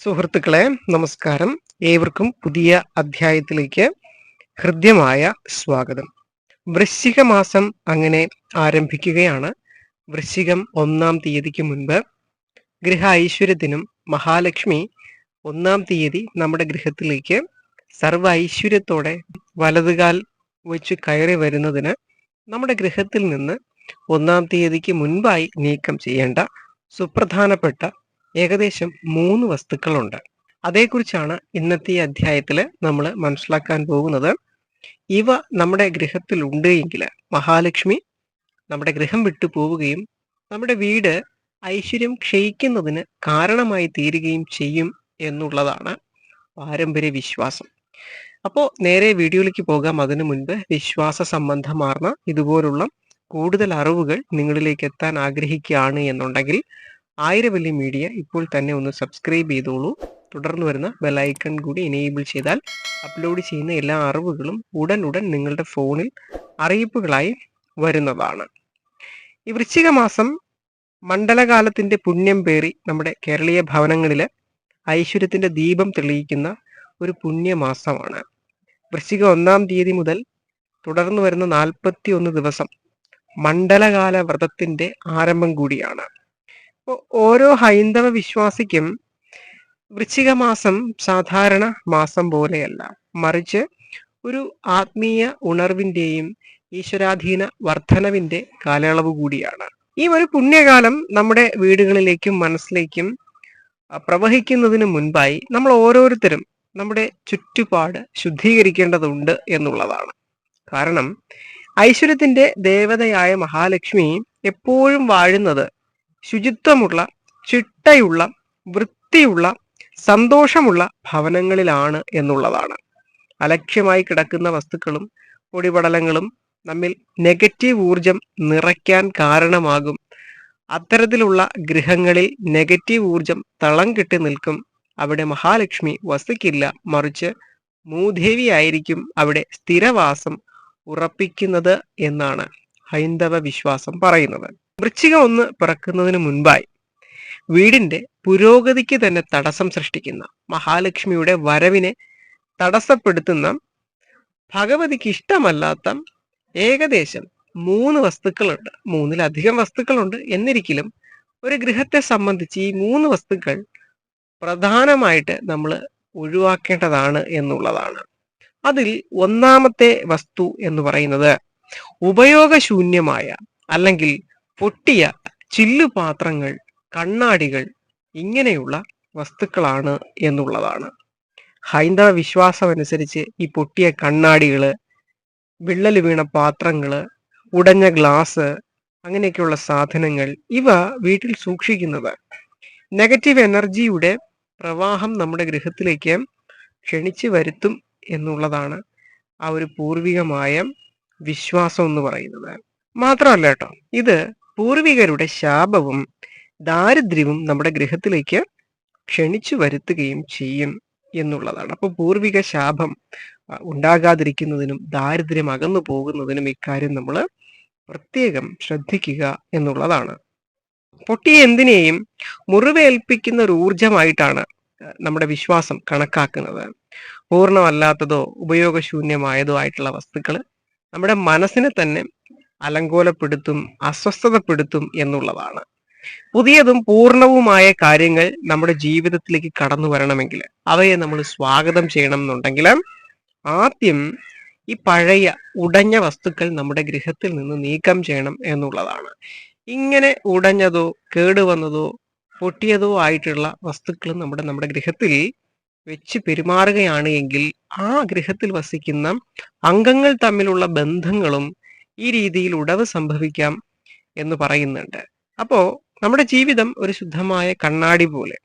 സുഹൃത്തുക്കളെ നമസ്കാരം. ഏവർക്കും പുതിയ അധ്യായത്തിലേക്ക് ഹൃദ്യമായ സ്വാഗതം. വൃശ്ചിക മാസം അങ്ങനെ ആരംഭിക്കുകയാണ്. വൃശ്ചികം ഒന്നാം തീയതിക്ക് മുൻപ് ഗൃഹ ഐശ്വര്യത്തിനും മഹാലക്ഷ്മി ഒന്നാം തീയതി നമ്മുടെ ഗൃഹത്തിലേക്ക് സർവ ഐശ്വര്യത്തോടെ വലതുകാൽ വെച്ച് കയറി വരുന്നതിന് നമ്മുടെ ഗൃഹത്തിൽ നിന്ന് ഒന്നാം തീയതിക്ക് മുൻപായി നീക്കം ചെയ്യേണ്ട സുപ്രധാനപ്പെട്ട ഏകദേശം മൂന്ന് വസ്തുക്കളുണ്ട്. അതേക്കുറിച്ചാണ് ഇന്നത്തെ അധ്യായത്തിൽ നമ്മൾ മനസ്സിലാക്കാൻ പോകുന്നത്. ഇവ നമ്മുടെ ഗൃഹത്തിൽ ഉണ്ട് എങ്കിൽ മഹാലക്ഷ്മി നമ്മുടെ ഗൃഹം വിട്ടു പോവുകയും നമ്മുടെ വീട് ഐശ്വര്യം ക്ഷയിക്കുന്നതിന് കാരണമായി തീരുകയും ചെയ്യും എന്നുള്ളതാണ് പാരമ്പര്യ വിശ്വാസം. അപ്പോൾ നേരെ വീഡിയോയിലേക്ക് പോകാം. അതിനു മുൻപ് വിശ്വാസ സംബന്ധമാർന്ന ഇതുപോലുള്ള കൂടുതൽ അറിവുകൾ നിങ്ങളിലേക്ക് എത്താൻ ആഗ്രഹിക്കുകയാണ് എന്നുണ്ടെങ്കിൽ ആയിരവല്ലി മീഡിയ ഇപ്പോൾ തന്നെ ഒന്ന് സബ്സ്ക്രൈബ് ചെയ്തോളൂ. തുടർന്ന് വരുന്ന ബെലൈക്കൺ കൂടി എനേബിൾ ചെയ്താൽ അപ്ലോഡ് ചെയ്യുന്ന എല്ലാ അറിവുകളും ഉടൻ ഉടൻ നിങ്ങളുടെ ഫോണിൽ അറിയിപ്പുകളായി വരുന്നതാണ്. ഈ വൃശ്ചിക മാസം മണ്ഡലകാലത്തിന്റെ പുണ്യം പേറി നമ്മുടെ കേരളീയ ഭവനങ്ങളിൽ ഐശ്വര്യത്തിന്റെ ദീപം തെളിയിക്കുന്ന ഒരു പുണ്യമാസമാണ് വൃശ്ചിക ഒന്നാം തീയതി മുതൽ തുടർന്ന് വരുന്ന നാൽപ്പത്തി ഒന്ന് ദിവസം മണ്ഡലകാല വ്രതത്തിന്റെ ആരംഭം കൂടിയാണ്. ഓരോ ഹൈന്ദവ വിശ്വാസിക്കും വൃശ്ചിക മാസം സാധാരണ മാസം പോലെയല്ല. മറിച്ച് ഒരു ആത്മീയ ഉണർവിന്റെയും ഈശ്വരാധീന വർധനവിന്റെ കാലയളവ് കൂടിയാണ്. ഈ ഒരു പുണ്യകാലം നമ്മുടെ വീടുകളിലേക്കും മനസ്സിലേക്കും പ്രവഹിക്കുന്നതിന് മുൻപായി നമ്മൾ ഓരോരുത്തരും നമ്മുടെ ചുറ്റുപാട് ശുദ്ധീകരിക്കേണ്ടതുണ്ട് എന്നുള്ളതാണ്. കാരണം ഐശ്വര്യത്തിന്റെ ദേവതയായ മഹാലക്ഷ്മി എപ്പോഴും വാഴുന്നത് ശുചിത്വമുള്ള ചിട്ടയുള്ള വൃത്തിയുള്ള സന്തോഷമുള്ള ഭവനങ്ങളിലാണ് എന്നുള്ളതാണ്. അലക്ഷ്യമായി കിടക്കുന്ന വസ്തുക്കളും പൊടിപടലങ്ങളും നമ്മിൽ നെഗറ്റീവ് ഊർജം നിറയ്ക്കാൻ കാരണമാകും. അത്തരത്തിലുള്ള ഗൃഹങ്ങളിൽ നെഗറ്റീവ് ഊർജം തളം കെട്ടി നിൽക്കും. അവിടെ മഹാലക്ഷ്മി വസിക്കില്ല. മറിച്ച് മൂദേവി ആയിരിക്കും അവിടെ സ്ഥിരവാസം ഉറപ്പിക്കുന്നത് എന്നാണ് ഹൈന്ദവ വിശ്വാസം പറയുന്നത്. വൃശ്ചികം ഒന്ന് പിറക്കുന്നതിന് മുൻപായി വീടിന്റെ പുരോഗതിക്ക് തന്നെ തടസ്സം സൃഷ്ടിക്കുന്ന മഹാലക്ഷ്മിയുടെ വരവിനെ തടസ്സപ്പെടുത്തുന്ന ഭഗവതിക്ക് ഇഷ്ടമല്ലാത്ത ഏകദേശം മൂന്ന് വസ്തുക്കളുണ്ട്. മൂന്നിലധികം വസ്തുക്കളുണ്ട്. എന്നിരിക്കലും ഒരു ഗൃഹത്തെ സംബന്ധിച്ച് ഈ മൂന്ന് വസ്തുക്കൾ പ്രധാനമായിട്ട് നമ്മൾ ഒഴിവാക്കേണ്ടതാണ് എന്നുള്ളതാണ്. അതിൽ ഒന്നാമത്തെ വസ്തു എന്ന് പറയുന്നത് ഉപയോഗശൂന്യമായ അല്ലെങ്കിൽ പൊട്ടിയ ചില്ലുപാത്രങ്ങൾ കണ്ണാടികൾ ഇങ്ങനെയുള്ള വസ്തുക്കളാണ് എന്നുള്ളതാണ്. ഹൈന്ദവ വിശ്വാസം അനുസരിച്ച് ഈ പൊട്ടിയ കണ്ണാടികൾ വിള്ളൽ വീണ പാത്രങ്ങൾ ഉടഞ്ഞ ഗ്ലാസ് അങ്ങനെയൊക്കെയുള്ള സാധനങ്ങൾ ഇവ വീട്ടിൽ സൂക്ഷിക്കുന്നത്. നെഗറ്റീവ് എനർജിയുടെ പ്രവാഹം നമ്മുടെ ഗൃഹത്തിലേക്ക് ക്ഷണിച്ചു വരുത്തും എന്നുള്ളതാണ് ആ ഒരു പൂർവികമായ വിശ്വാസം എന്ന് പറയുന്നത്. മാത്രമല്ല കേട്ടോ ഇത് പൂർവികരുടെ ശാപവും ദാരിദ്ര്യവും നമ്മുടെ ഗൃഹത്തിലേക്ക് ക്ഷണിച്ചു വരുത്തുകയും ചെയ്യും എന്നുള്ളതാണ്. അപ്പോൾ പൂർവിക ശാപം ഉണ്ടാകാതിരിക്കുന്നതിനും ദാരിദ്ര്യം അകന്നു പോകുന്നതിനും ഇക്കാര്യം നമ്മൾ പ്രത്യേകം ശ്രദ്ധിക്കുക എന്നുള്ളതാണ്. പൊട്ടിയ എന്തിനേയും മുറിവേൽപ്പിക്കുന്ന ഒരു ഊർജമായിട്ടാണ് നമ്മുടെ വിശ്വാസം കണക്കാക്കുന്നത്. പൂർണമല്ലാത്തതോ ഉപയോഗശൂന്യമായതോ ആയിട്ടുള്ള വസ്തുക്കൾ നമ്മുടെ മനസ്സിനെ തന്നെ അലങ്കോലപ്പെടുത്തും അസ്വസ്ഥതപ്പെടുത്തും എന്നുള്ളതാണ്. പുതിയതും പൂർണവുമായ കാര്യങ്ങൾ നമ്മുടെ ജീവിതത്തിലേക്ക് കടന്നു വരണമെങ്കിൽ അവയെ നമ്മൾ സ്വാഗതം ചെയ്യണം എന്നുണ്ടെങ്കിൽ ആദ്യം ഈ പഴയ ഉടഞ്ഞ വസ്തുക്കൾ നമ്മുടെ ഗൃഹത്തിൽ നിന്ന് നീക്കം ചെയ്യണം എന്നുള്ളതാണ്. ഇങ്ങനെ ഉടഞ്ഞതോ കേടുവന്നതോ പൊട്ടിയതോ ആയിട്ടുള്ള വസ്തുക്കൾ നമ്മുടെ നമ്മുടെ ഗൃഹത്തിൽ വെച്ച് പെരുമാറുകയാണ് എങ്കിൽ ആ ഗൃഹത്തിൽ വസിക്കുന്ന അംഗങ്ങൾ തമ്മിലുള്ള ബന്ധങ്ങളും ഈ രീതിയിൽ ഉടവ് സംഭവിക്കാം എന്ന് പറയുന്നുണ്ട്. അപ്പോ നമ്മുടെ ജീവിതം ഒരു ശുദ്ധമായ കണ്ണാടി പോലെ.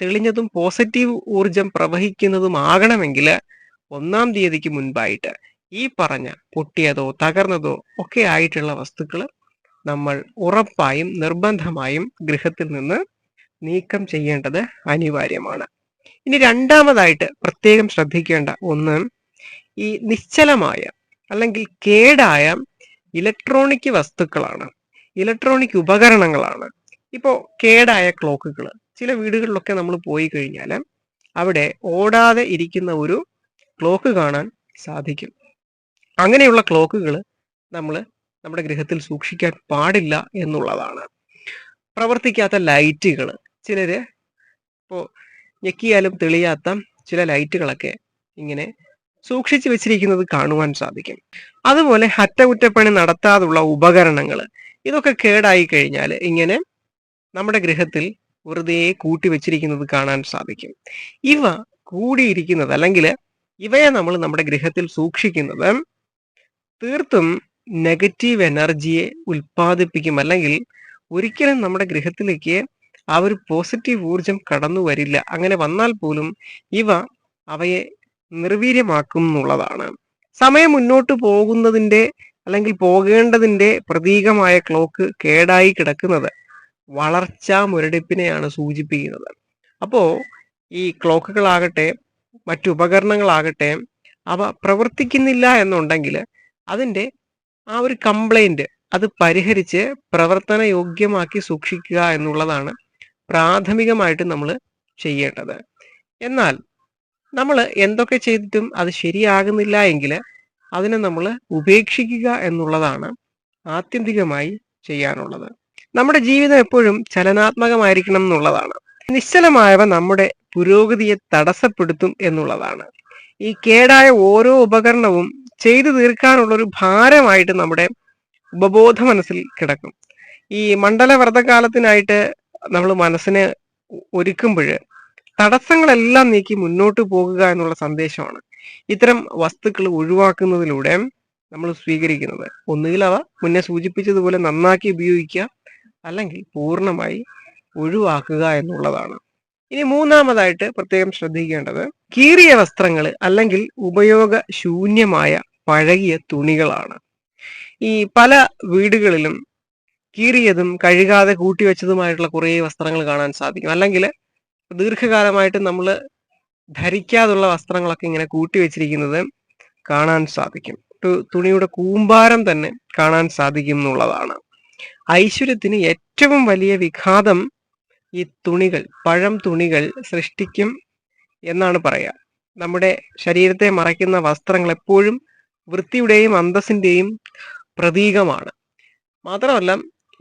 തെളിഞ്ഞതും പോസിറ്റീവ് ഊർജം പ്രവഹിക്കുന്നതും ആകണമെങ്കിൽ ഒന്നാം തീയതിക്ക് മുൻപായിട്ട് ഈ പറഞ്ഞ പൊട്ടിയതോ തകർന്നതോ ഒക്കെ ആയിട്ടുള്ള വസ്തുക്കൾ നമ്മൾ ഉറപ്പായും നിർബന്ധമായും ഗൃഹത്തിൽ നിന്ന് നീക്കം ചെയ്യേണ്ടത് അനിവാര്യമാണ്. ഇനി രണ്ടാമതായിട്ട് പ്രത്യേകം ശ്രദ്ധിക്കേണ്ട ഒന്ന് ഈ നിശ്ചലമായ അല്ലെങ്കിൽ കേടായ ഇലക്ട്രോണിക് വസ്തുക്കളാണ്. ഇലക്ട്രോണിക് ഉപകരണങ്ങളാണ്. ഇപ്പോൾ കേടായ ക്ലോക്കുകൾ ചില വീടുകളിലൊക്കെ നമ്മൾ പോയി കഴിഞ്ഞാൽ അവിടെ ഓടാതെ ഇരിക്കുന്ന ഒരു ക്ലോക്ക് കാണാൻ സാധിക്കും. അങ്ങനെയുള്ള ക്ലോക്കുകൾ നമ്മൾ നമ്മുടെ ഗൃഹത്തിൽ സൂക്ഷിക്കാൻ പാടില്ല എന്നുള്ളതാണ്. പ്രവർത്തിക്കാത്ത ലൈറ്റുകൾ ചിലര് ഇപ്പോൾ ഞെക്കിയാലും തെളിയാത്ത ചില ലൈറ്റുകളൊക്കെ ഇങ്ങനെ സൂക്ഷിച്ചു വെച്ചിരിക്കുന്നത് കാണുവാൻ സാധിക്കും. അതുപോലെ അറ്റകുറ്റപ്പണി നടത്താതുള്ള ഉപകരണങ്ങൾ ഇതൊക്കെ കേടായി കഴിഞ്ഞാൽ ഇങ്ങനെ നമ്മുടെ ഗൃഹത്തിൽ വെറുതെ കൂട്ടി വെച്ചിരിക്കുന്നത് കാണാൻ സാധിക്കും. ഇവ കൂടിയിരിക്കുന്നത് അല്ലെങ്കിൽ ഇവയെ നമ്മൾ നമ്മുടെ ഗൃഹത്തിൽ സൂക്ഷിക്കുന്നത് തീർത്തും നെഗറ്റീവ് എനർജിയെ ഉൽപ്പാദിപ്പിക്കും. അല്ലെങ്കിൽ ഒരിക്കലും നമ്മുടെ ഗൃഹത്തിലേക്ക് ആ ഒരു പോസിറ്റീവ് ഊർജം കടന്നു വരില്ല അങ്ങനെ വന്നാൽ പോലും ഇവ അവയെ നിർവീര്യമാക്കും എന്നുള്ളതാണ് സമയം മുന്നോട്ട് പോകുന്നതിന്റെ അല്ലെങ്കിൽ പോകേണ്ടതിന്റെ പ്രതീകമായ ക്ലോക്ക് കേടായി കിടക്കുന്നത് വളർച്ചാ മുരടിപ്പിനെയാണ് സൂചിപ്പിക്കുന്നത്. അപ്പോ ഈ ക്ലോക്കുകളാകട്ടെ മറ്റു ഉപകരണങ്ങളാകട്ടെ അവ പ്രവർത്തിക്കുന്നില്ല എന്നുണ്ടെങ്കിൽ അതിന്റെ ആ ഒരു കംപ്ലൈന്റ് അത് പരിഹരിച്ച് പ്രവർത്തന യോഗ്യമാക്കി സൂക്ഷിക്കുക എന്നുള്ളതാണ് പ്രാഥമികമായിട്ട് നമ്മൾ ചെയ്യേണ്ടത്. എന്നാൽ നമ്മൾ എന്തൊക്കെ ചെയ്തിട്ടും അത് ശരിയാകുന്നില്ല എങ്കിൽ അതിനെ നമ്മൾ ഉപേക്ഷിക്കുക എന്നുള്ളതാണ് ആത്യന്തികമായി ചെയ്യാനുള്ളത്. നമ്മുടെ ജീവിതം എപ്പോഴും ചലനാത്മകമായിരിക്കണം എന്നുള്ളതാണ്. നിശ്ചലമായവ നമ്മുടെ പുരോഗതിയെ തടസ്സപ്പെടുത്തും എന്നുള്ളതാണ്. ഈ കേടായ ഓരോ ഉപകരണവും ചെയ്തു തീർക്കാനുള്ള ഒരു ഭാരമായിട്ട് നമ്മുടെ ഉപബോധ മനസ്സിൽ കിടക്കും. ഈ മണ്ഡലവ്രതകാലത്തിനായിട്ട് നമ്മൾ മനസ്സിനെ ഒരുക്കുമ്പോൾ തടസ്സങ്ങളെല്ലാം നീക്കി മുന്നോട്ട് പോകുക എന്നുള്ള സന്ദേശമാണ്. ഇത്തരം വസ്തുക്കൾ ഒഴിവാക്കുന്നതിലൂടെ നമ്മൾ സ്വീകരിക്കുന്നത്. ഒന്നുകിൽ അവ മുന്നേ സൂചിപ്പിച്ചതുപോലെ നന്നാക്കി ഉപയോഗിക്കുക അല്ലെങ്കിൽ പൂർണമായി ഒഴിവാക്കുക എന്നുള്ളതാണ്. ഇനി മൂന്നാമതായിട്ട് പ്രത്യേകം ശ്രദ്ധിക്കേണ്ടത് കീറിയ വസ്ത്രങ്ങൾ അല്ലെങ്കിൽ ഉപയോഗ ശൂന്യമായ പഴകിയ തുണികളാണ്. ഈ പല വീടുകളിലും കീറിയതും കഴുകാതെ കൂട്ടിവെച്ചതുമായിട്ടുള്ള കുറേ വസ്ത്രങ്ങൾ കാണാൻ സാധിക്കും. അല്ലെങ്കിൽ ദീർഘകാലമായിട്ട് നമ്മൾ ധരിക്കാതുള്ള വസ്ത്രങ്ങളൊക്കെ ഇങ്ങനെ കൂട്ടി കൂട്ടിവെച്ചിരിക്കുന്നത് കാണാൻ സാധിക്കും. തുണിയുടെ കൂമ്പാരം തന്നെ കാണാൻ സാധിക്കും എന്നുള്ളതാണ്. ഐശ്വര്യത്തിന് ഏറ്റവും വലിയ വിഘാതം ഈ തുണികൾ പഴം തുണികൾ സൃഷ്ടിക്കും എന്നാണ് പറയാ. നമ്മുടെ ശരീരത്തെ മറയ്ക്കുന്ന വസ്ത്രങ്ങൾ എപ്പോഴും വൃത്തിയുടെയും അന്തസ്സിന്റെയും പ്രതീകമാണ്. മാത്രമല്ല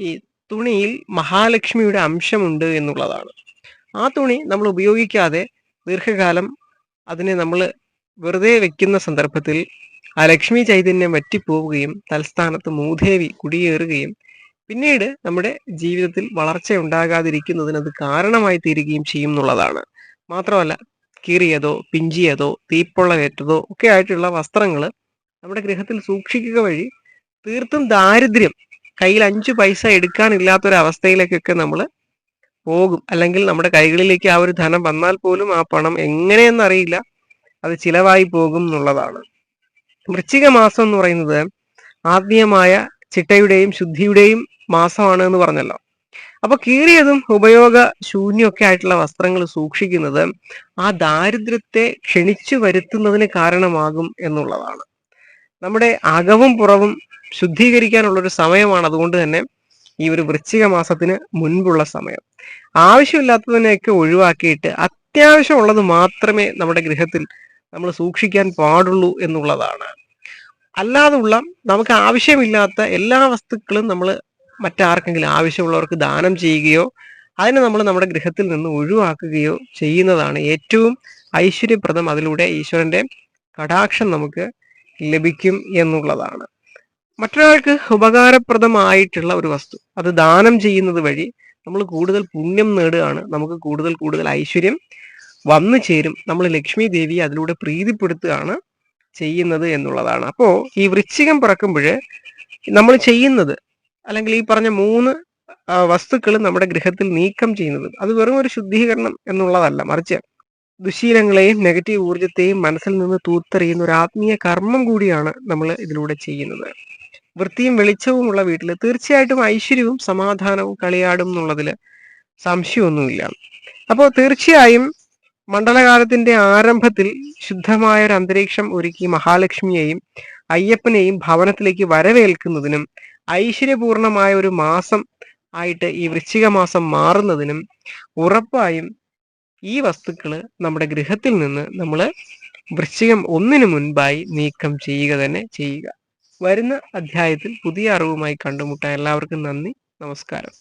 ഈ തുണിയിൽ മഹാലക്ഷ്മിയുടെ അംശമുണ്ട് എന്നുള്ളതാണ്. ആ തുണി നമ്മൾ ഉപയോഗിക്കാതെ ദീർഘകാലം അതിനെ നമ്മൾ വെറുതെ വെക്കുന്ന സന്ദർഭത്തിൽ ആ ലക്ഷ്മി ചൈതന്യം വറ്റിപ്പോവുകയും തൽസ്ഥാനത്ത് മൂദേവി കുടിയേറുകയും പിന്നീട് നമ്മുടെ ജീവിതത്തിൽ വളർച്ച ഉണ്ടാകാതിരിക്കുന്നതിന് അത് കാരണമായി തീരുകയും ചെയ്യും എന്നുള്ളതാണ്. മാത്രമല്ല കീറിയതോ പിഞ്ചിയതോ തീപ്പൊള്ളവേറ്റതോ ഒക്കെ ആയിട്ടുള്ള വസ്ത്രങ്ങൾ നമ്മുടെ ഗൃഹത്തിൽ സൂക്ഷിക്കുക വഴി തീർത്തും ദാരിദ്ര്യം കയ്യിൽ അഞ്ചു പൈസ എടുക്കാനില്ലാത്തൊരവസ്ഥയിലേക്കൊക്കെ നമ്മൾ പോകും. അല്ലെങ്കിൽ നമ്മുടെ കൈകളിലേക്ക് ആ ഒരു ധനം വന്നാൽ പോലും ആ പണം എങ്ങനെയെന്നറിയില്ല അത് ചിലവായി പോകും എന്നുള്ളതാണ്. വൃശ്ചിക മാസം എന്ന് പറയുന്നത് ആത്മീയമായ ചിട്ടയുടെയും ശുദ്ധിയുടെയും മാസമാണ് എന്ന് പറഞ്ഞല്ലോ. അപ്പൊ കീറിയതും ഉപയോഗ ശൂന്യമൊക്കെ ആയിട്ടുള്ള വസ്ത്രങ്ങൾ സൂക്ഷിക്കുന്നത് ആ ദാരിദ്ര്യത്തെ ക്ഷണിച്ചു വരുത്തുന്നതിന് കാരണമാകും എന്നുള്ളതാണ്. നമ്മുടെ അകവും പുറവും ശുദ്ധീകരിക്കാനുള്ള ഒരു സമയമാണ്. അതുകൊണ്ട് തന്നെ ഈ ഒരു വൃശ്ചിക മാസത്തിന് മുൻപുള്ള സമയം. ആവശ്യമില്ലാത്തതിനെയൊക്കെ ഒഴിവാക്കിയിട്ട് അത്യാവശ്യമുള്ളത് മാത്രമേ നമ്മുടെ ഗൃഹത്തിൽ നമ്മൾ സൂക്ഷിക്കാൻ പാടുള്ളൂ എന്നുള്ളതാണ്. അല്ലാതുള്ള നമുക്ക് ആവശ്യമില്ലാത്ത എല്ലാ വസ്തുക്കളും നമ്മൾ മറ്റാർക്കെങ്കിലും ആവശ്യമുള്ളവർക്ക് ദാനം ചെയ്യുകയോ അതിനെ നമ്മൾ നമ്മുടെ ഗൃഹത്തിൽ നിന്ന് ഒഴിവാക്കുകയോ ചെയ്യുന്നതാണ് ഏറ്റവും ഐശ്വര്യപ്രദം. അതിലൂടെ ഈശ്വരന്റെ കടാക്ഷം നമുക്ക് ലഭിക്കും എന്നുള്ളതാണ്. മറ്റൊരാൾക്ക് ഉപകാരപ്രദമായിട്ടുള്ള ഒരു വസ്തു അത് ദാനം ചെയ്യുന്നത് വഴി നമ്മൾ കൂടുതൽ പുണ്യം നേടുകയാണ്. നമുക്ക് കൂടുതൽ കൂടുതൽ ഐശ്വര്യം വന്നു ചേരും. നമ്മൾ ലക്ഷ്മി ദേവിയെ അതിലൂടെ പ്രീതിപ്പെടുത്തുകയാണ് ചെയ്യുന്നത് എന്നുള്ളതാണ്. അപ്പോൾ ഈ വൃശ്ചികം പിറക്കുമ്പോൾ നമ്മൾ ചെയ്യുന്നത് അല്ലെങ്കിൽ ഈ പറഞ്ഞ മൂന്ന് വസ്തുക്കൾ നമ്മുടെ ഗൃഹത്തിൽ നീക്കം ചെയ്യുന്നത് അത് വെറും ഒരു ശുദ്ധീകരണം എന്നുള്ളതല്ല. മറിച്ച് ദുശീലങ്ങളെയും നെഗറ്റീവ് ഊർജത്തെയും മനസ്സിൽ നിന്ന് തൂത്തെറിയുന്ന ഒരു ആത്മീയ കർമ്മം കൂടിയാണ് നമ്മൾ ഇതിലൂടെ ചെയ്യുന്നത്. വൃത്തിയും വെളിച്ചവുമുള്ള വീട്ടിൽ തീർച്ചയായിട്ടും ഐശ്വര്യവും സമാധാനവും കളിയാടും എന്നുള്ളതിൽ സംശയമൊന്നുമില്ല. അപ്പോൾ തീർച്ചയായും മണ്ഡലകാലത്തിന്റെ ആരംഭത്തിൽ ശുദ്ധമായ ഒരു അന്തരീക്ഷം ഒരുക്കി മഹാലക്ഷ്മിയെയും അയ്യപ്പനെയും ഭവനത്തിലേക്ക് വരവേൽക്കുന്നതിനും ഐശ്വര്യപൂർണമായ ഒരു മാസം ആയിട്ട് ഈ വൃശ്ചിക മാസം മാറുന്നതിനും ഉറപ്പായും ഈ വസ്തുക്കൾ നമ്മുടെ ഗൃഹത്തിൽ നിന്ന് നമ്മൾ വൃശ്ചികം ഒന്നിനു മുൻപായി നീക്കം ചെയ്യുക തന്നെ ചെയ്യുക. വരുന്ന അധ്യായത്തിൽ പുതിയ അറിവുമായി കണ്ടുമുട്ടാൻ എല്ലാവർക്കും നന്ദി. നമസ്കാരം.